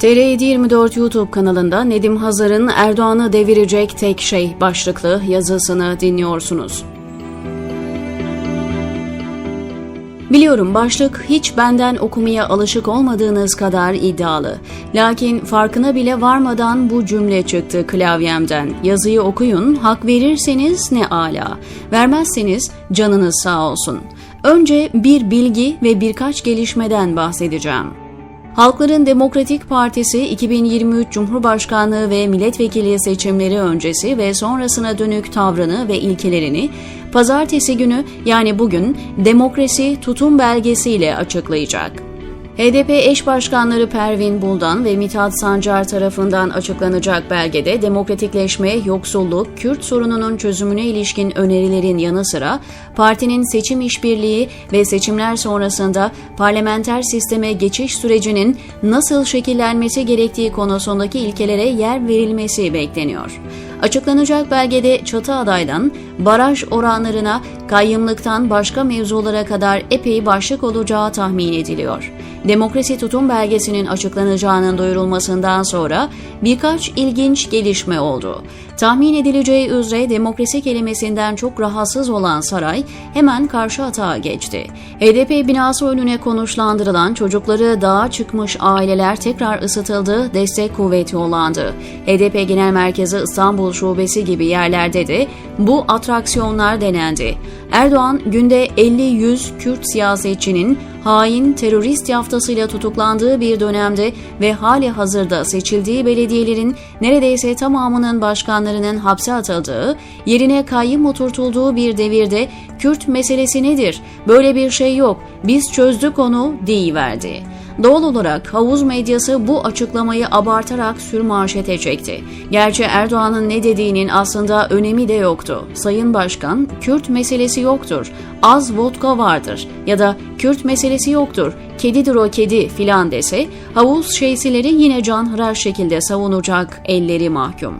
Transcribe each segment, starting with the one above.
TR724 YouTube kanalında Nedim Hazar'ın Erdoğan'ı devirecek tek şey başlıklı yazısını dinliyorsunuz. Biliyorum başlık hiç benden okumaya alışık olmadığınız kadar iddialı. Lakin farkına bile varmadan bu cümle çıktı klavyemden. Yazıyı okuyun, hak verirseniz ne ala. Vermezseniz canınız sağ olsun. Önce bir bilgi ve birkaç gelişmeden bahsedeceğim. Halkların Demokratik Partisi 2023 Cumhurbaşkanlığı ve milletvekili seçimleri öncesi ve sonrasına dönük tavrını ve ilkelerini pazartesi günü yani bugün demokrasi tutum belgesiyle açıklayacak. HDP eş başkanları Pervin Buldan ve Mithat Sancar tarafından açıklanacak belgede demokratikleşme, yoksulluk, Kürt sorununun çözümüne ilişkin önerilerin yanı sıra partinin seçim işbirliği ve seçimler sonrasında parlamenter sisteme geçiş sürecinin nasıl şekillenmesi gerektiği konusundaki ilkelere yer verilmesi bekleniyor. Açıklanacak belgede çatı adaydan baraj oranlarına, kayyımlıktan başka mevzulara kadar epey başlık olacağı tahmin ediliyor. Demokrasi tutum belgesinin açıklanacağının duyurulmasından sonra birkaç ilginç gelişme oldu. Tahmin edileceği üzere demokrasi kelimesinden çok rahatsız olan saray hemen karşı atağa geçti. HDP binası önüne konuşlandırılan çocukları dağa çıkmış aileler tekrar ısıtıldı, destek kuvveti yollandı. HDP Genel Merkezi İstanbul Şubesi gibi yerlerde de bu atraksiyonlar denendi. Erdoğan günde 50-100 Kürt siyasetçinin hain terörist yaftasıyla tutuklandığı bir dönemde ve hali hazırda seçildiği belediyelerin neredeyse tamamının başkanlarının hapse atıldığı, yerine kayyım oturtulduğu bir devirde Kürt meselesi nedir? Böyle bir şey yok. Biz çözdük onu deyiverdi. Doğal olarak havuz medyası bu açıklamayı abartarak sürmanşete çekti. Gerçi Erdoğan'ın ne dediğinin aslında önemi de yoktu. Sayın Başkan, Kürt meselesi yoktur. Az vodka vardır ya da Kürt meselesi yoktur. Kedidir o kedi filan dese havuz şeysileri yine canhıraş şekilde savunacak elleri mahkum.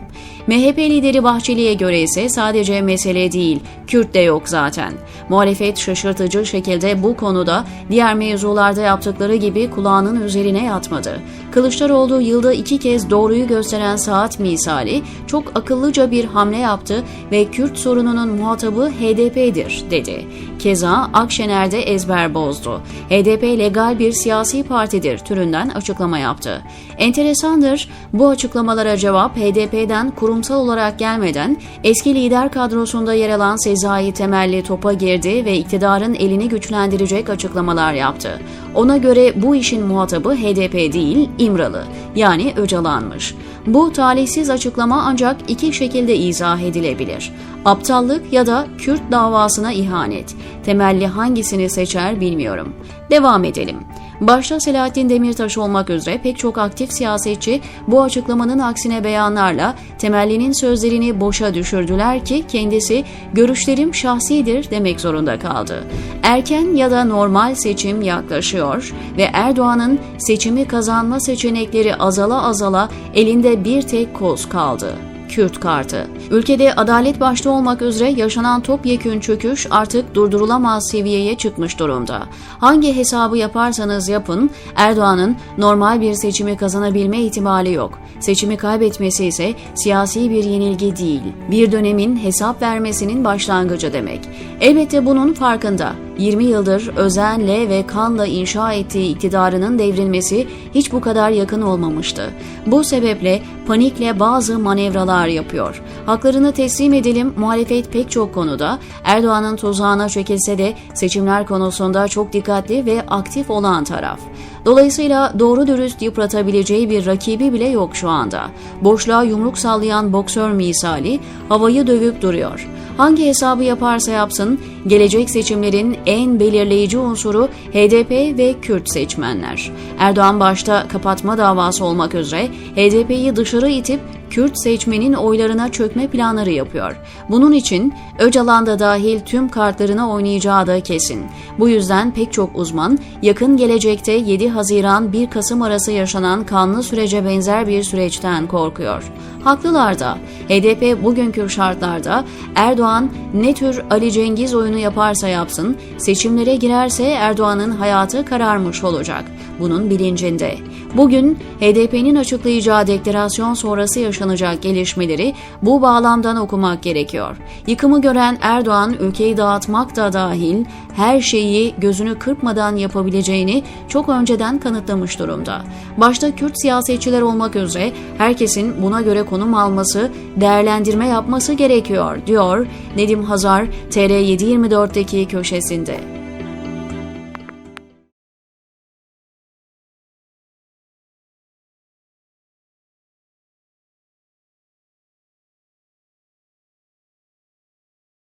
MHP lideri Bahçeli'ye göre ise sadece mesele değil, Kürt de yok zaten. Muhalefet şaşırtıcı şekilde bu konuda diğer mevzularda yaptıkları gibi kulağının üzerine yatmadı. Kılıçdaroğlu yılda iki kez doğruyu gösteren saat misali çok akıllıca bir hamle yaptı ve Kürt sorununun muhatabı HDP'dir dedi. Keza Akşener ezber bozdu. HDP legal bir siyasi partidir türünden açıklama yaptı. Enteresandır bu açıklamalara cevap HDP'den kurumsal olarak gelmeden eski lider kadrosunda yer alan Sezai Temelli topa girdi ve iktidarın elini güçlendirecek açıklamalar yaptı. Ona göre bu işin muhatabı HDP değil İmralı yani Öcalan'mış. Bu talihsiz açıklama ancak iki şekilde izah edilebilir. Aptallık ya da Kürt davasına ihanet. Temelli hangisini seçer bilmiyorum. Devam edelim. Başta Selahattin Demirtaş olmak üzere pek çok aktif siyasetçi bu açıklamanın aksine beyanlarla temellinin sözlerini boşa düşürdüler ki kendisi görüşlerim şahsidir demek zorunda kaldı. Erken ya da normal seçim yaklaşıyor ve Erdoğan'ın seçimi kazanma seçenekleri azala azala elinde bir tek koz kaldı. Kürt kartı. Ülkede adalet başta olmak üzere yaşanan topyekün çöküş artık durdurulamaz seviyeye çıkmış durumda. Hangi hesabı yaparsanız yapın, Erdoğan'ın normal bir seçimi kazanabilme ihtimali yok. Seçimi kaybetmesi ise siyasi bir yenilgi değil, bir dönemin hesap vermesinin başlangıcı demek. Elbette bunun farkında. 20 yıldır özenle ve kanla inşa ettiği iktidarının devrilmesi hiç bu kadar yakın olmamıştı. Bu sebeple panikle bazı manevralar yapıyor. Haklarını teslim edelim muhalefet pek çok konuda Erdoğan'ın tuzağına çekilse de seçimler konusunda çok dikkatli ve aktif olan taraf. Dolayısıyla doğru dürüst yıpratabileceği bir rakibi bile yok şu anda. Boşluğa yumruk sallayan boksör misali havayı dövüp duruyor. Hangi hesabı yaparsa yapsın, gelecek seçimlerin en belirleyici unsuru HDP ve Kürt seçmenler. Erdoğan başta kapatma davası olmak üzere HDP'yi dışarı itip Kürt seçmenin oylarına çökme planları yapıyor. Bunun için Öcalan da dahil tüm kartlarına oynayacağı da kesin. Bu yüzden pek çok uzman yakın gelecekte 7 Haziran 1 Kasım arası yaşanan kanlı sürece benzer bir süreçten korkuyor. Haklılar da. HDP bugünkü şartlarda Erdoğan ne tür Ali Cengiz oyunu yaparsa yapsın, seçimlere girerse Erdoğan'ın hayatı kararmış olacak. Bunun bilincinde. Bugün HDP'nin açıklayacağı deklarasyon sonrası yaşanacak gelişmeleri bu bağlamdan okumak gerekiyor. Yıkımı gören Erdoğan ülkeyi dağıtmak da dahil her şeyi gözünü kırpmadan yapabileceğini çok önceden kanıtlamış durumda. Başta Kürt siyasetçiler olmak üzere herkesin buna göre konum alması, değerlendirme yapması gerekiyor, diyor Nedim Hazar TR724'deki köşesinde.